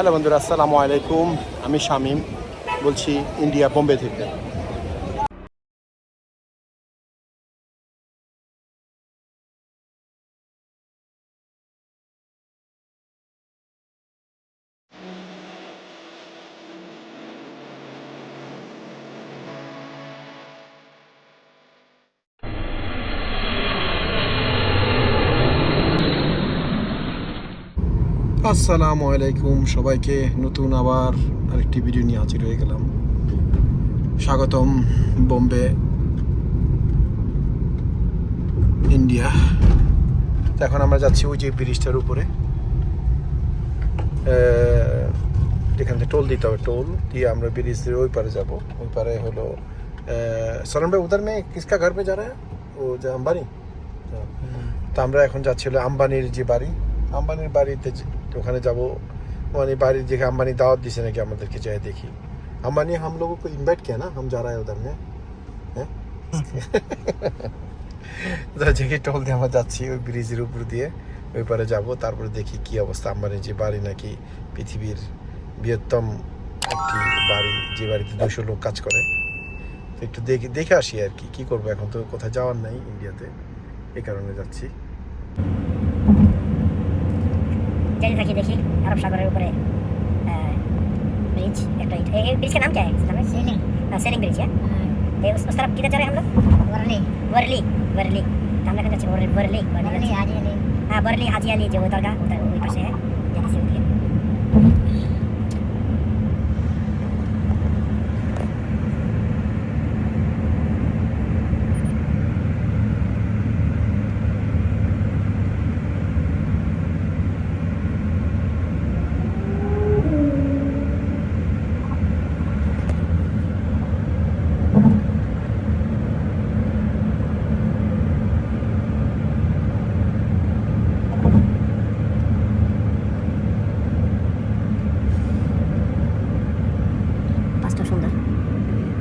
Hello বন্ধুরা আসসালামু আলাইকুম। আমি শামীম বলছি ইন্ডিয়া বোম্বে থেকে। আসসালামু আলাইকুম সবাইকে। নতুন আবার আরেকটি ভিডিও নিয়ে হাজির হয়ে গেলাম। স্বাগতম বোম্বে, ইন্ডিয়া। এখন আমরা যাচ্ছি ওই যে ব্রিজটার উপরে। থেকে টোল দিতে হবে, টোল দিয়ে আমরা ব্রিজ দিয়ে ওই পারে যাব। ওই পারে হলো সরন ভাই উধার মে কিসকা ঘর পে যা ও যে আম্বানি? তো আমরা এখন যাচ্ছি হলো আম্বানির যে বাড়ি। আম্বানির বাড়িতে ওখানে যাব মানে বাড়ির যেখানে আম্বানি দাওয়াত দিছে নাকি আমাদেরকে যাই দেখি আম্বানি हम लोगों को इनवाइट किया ना हम जा रहा है उधर में হ্যাঁ যেখানে টোল দিয়ে আমরা যাচ্ছি ওই ব্রিজের উপর দিয়ে ওই পারে যাব তারপরে দেখি কি অবস্থা আম্বানির যে বাড়ি নাকি পৃথিবীর বৃহত্তম একটি বাড়ি যে বাড়িতে দুশো লোক কাজ করে তো একটু দেখে দেখে আসি আর কি কি করবো এখন তো কোথাও যাওয়ার নাই ইন্ডিয়াতে এই কারণে যাচ্ছি जाइए देखिए देखिए अरब सागर के ऊपर है ब्रिज एक राइट ये ब्रिज का नाम क्या है इसका नाम सेलिंग सेलिंग ब्रिज है ये उस, उस तरफ किधर जा रहे हैं हम लोग वर्ली वर्ली वर्ली तो हम लोग जाते हैं वर्ली वर्ली वर्ली हाजी अली हाँ वर्ली हाजी अली जो उधर का उधर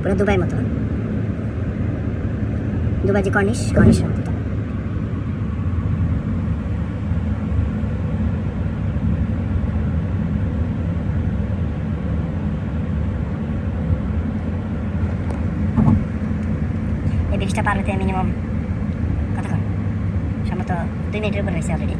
পুরো দুবাইয়ের মতো দুবাই যে কর্নিশ কর্নিশের মতো এই ব্রিজটা পার হতে মিনিমাম কতক্ষণ সম্ভবত দুই মিনিটের উপর হয়েছে অলরেডি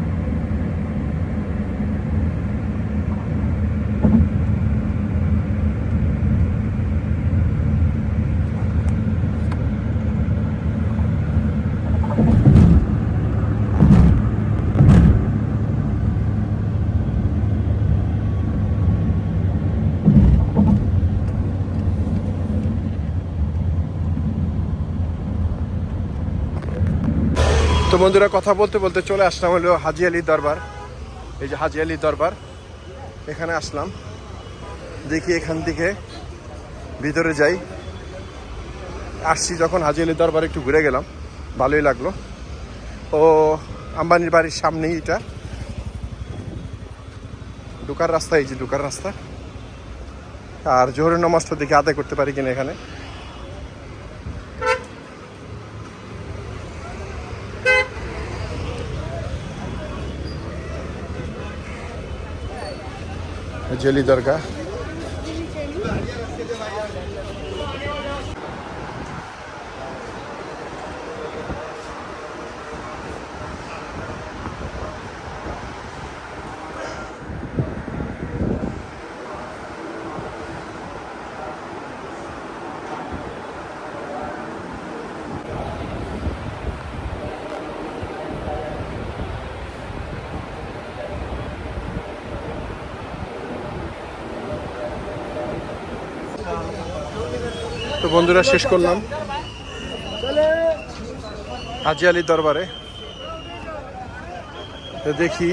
তো বন্ধুরা, কথা বলতে বলতে চলে আসলাম হলো হাজি আলী দরবার। এই যে হাজি আলী দরবার, এখানে আসলাম। দেখি এখান থেকে ভিতরে যাই। আসছি যখন হাজি আলী দরবার, একটু ঘুরে গেলাম। ভালোই লাগল। ও, আম্বানির বাড়ির সামনেই এটা। ঢুকার রাস্তা, এই যে ঢুকার রাস্তা। আর জোহরের নমাজটা দেখে আদায় করতে পারি কিনা এখানে। जलीदर का তো বন্ধুরা, শেষ করলাম। হাজি আলীর দরবারে। তো দেখি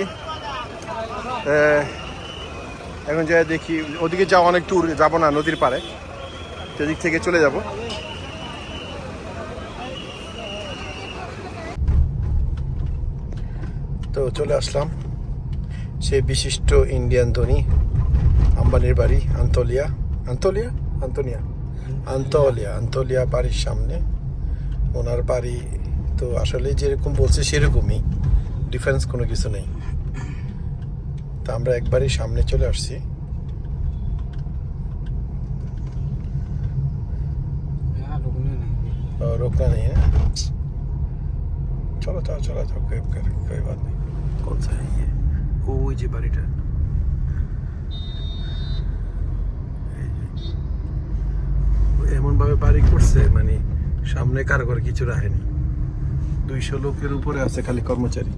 এখন যাই দেখি, ওদিকে যাওয়া অনেক দূর, যাব না, নদীর পাড়ে। সেদিক থেকে চলে যাব। তো চলে আসলাম। সেই বিশিষ্ট ইন্ডিয়ান ধনী, আম্বানির বাড়ি, আন্তলিয়া। আন্তলিয়া? আন্তনিয়া। আন্তলিয়া আন্তলিয়া বাড়ির সামনে। ওনার বাড়ি তো আসলে যেরকম বলছে সেরকমই ডিফারেন্স কোনো কিছু নেই। তা আমরা একবারই সামনে চলে আসছি। হ্যাঁ, রোকনা নেই। না হ্যাঁ? চলো চলো চলো চলো কোই বাদ নেই ওই যে বাড়িটা। এমনভাবে বাড়ি করছে মানে সামনে কারও ঘর কিছু রাখেনি। দুইশো লোকের উপরে আছে খালি কর্মচারী।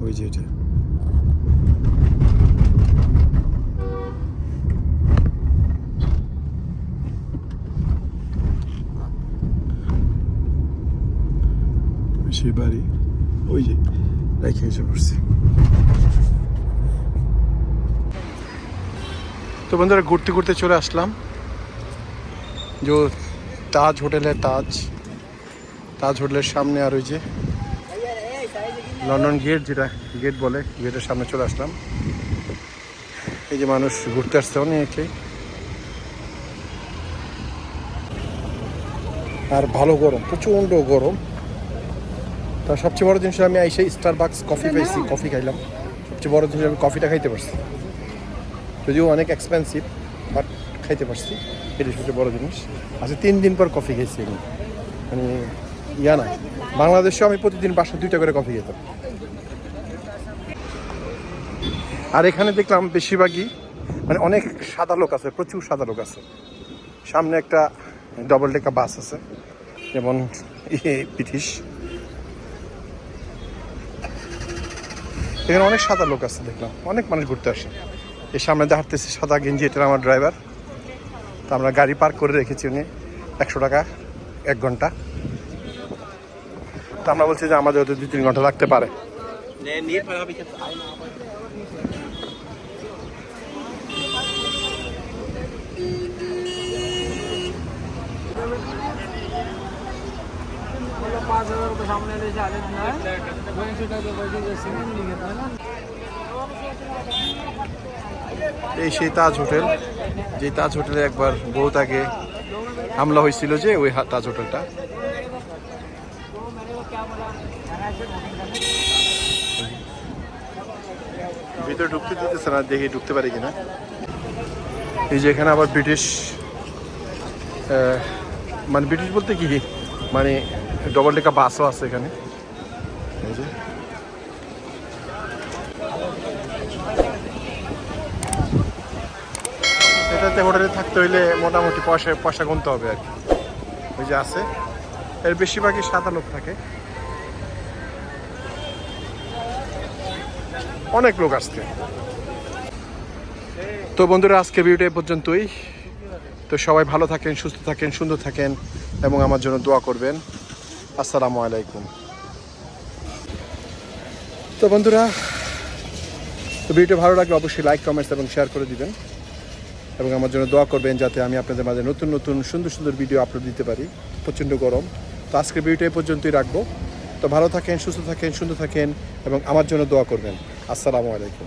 ওই যে এটা। সেই বাড়ি। ওই যে, রেখে এসে পড়ছি। তো বন্ধুরা, ঘুরতে ঘুরতে চলে আসলাম। যে তাজ হোটেলে তাজ। তাজ হোটেলের সামনে আর ওই যে লন্ডন গেট যেটা গেট বলে গেটের সামনে চলে আসলাম। এই যে মানুষ ঘুরতে আসছে অনেকেই আর ভালো গরম প্রচণ্ড গরম। তার সবচেয়ে বড় জিনিস আমি এসে স্টার বাক্স কফি পাইছি কফি খাইলাম। সবচেয়ে বড় জিনিস আমি কফিটা খাইতে পারছি। যদিও অনেক এক্সপেন্সিভ খাইতে পারছি। এটাই সবচেয়ে বড় জিনিস। আচ্ছা তিন দিন পর কফি খেয়েছি আমি। মানে ইয়া না, বাংলাদেশেও আমি প্রতিদিন বাসায় দুইটা করে কফি খেতাম। আর এখানে দেখলাম বেশিরভাগই মানে অনেক সাদা লোক আছে, প্রচুর সাদা লোক আছে। সামনে একটা ডবল ডেকা বাস আছে, যেমন ইয়ে ব্রিটিশ। এখানে অনেক সাদা লোক আছে, দেখলাম। অনেক মানুষ ঘুরতে আসে। এর সামনে হাঁটতেছে সাদা গেঞ্জি, এটা আমার ড্রাইভার তো আমরা গাড়ি পার্ক করে রেখেছি উনি একশো টাকা এক ঘন্টা তো আমরা বলছি যে আমাদের হয়তো দুই তিন ঘন্টা লাগতে পারে Nee, in Nepal habe ich jetzt einmal. पाच हजार रुपये सामने द्यायचे आलेच नाही दोनशे टक्के पैसे सिमेंट घेतलं ना এই সেই তাজ হোটেল। যে তাজ হোটেলে একবার বহুত আগে হামলা হয়েছিল যে ওই তাজ হোটেলটা। ভিতরে ঢুকতে দিতেছে না, দেখি ঢুকতে পারি কিনা। এই যে এখানে আবার ব্রিটিশ মানে ব্রিটিশ বলতে কি? মানে ডবল ডেকা বাসও আছে এখানে। এই যে। এটাতে হোটেলে থাকতে হইলে মোটামুটি পয়সা পয়সা গুনতে হবে আর কি। ওই যে আছে। এর বেশিরভাগই সাদা লোক থাকে। অনেক লোক আসছে। তো বন্ধুরা আজকে ভিডিওটা পর্যন্তই। তো সবাই ভালো থাকেন, সুস্থ থাকেন, সুন্দর থাকেন এবং আমার জন্য দোয়া করবেন। আসসালামু আলাইকুম। তো বন্ধুরা, তো ভালো লাগলে অবশ্যই লাইক কমেন্টস এবং শেয়ার করে দিবেন। এবং আমার জন্য দোয়া করবেন যাতে আমি আপনাদের মাঝে নতুন নতুন সুন্দর সুন্দর ভিডিও আপলোড দিতে পারি। প্রচণ্ড গরম। তো আজকের ভিডিওটা এই পর্যন্তই রাখব। তো ভালো থাকেন, সুস্থ থাকেন, সুন্দর থাকেন এবং আমার জন্য দোয়া করবেন। আসসালামু আলাইকুম।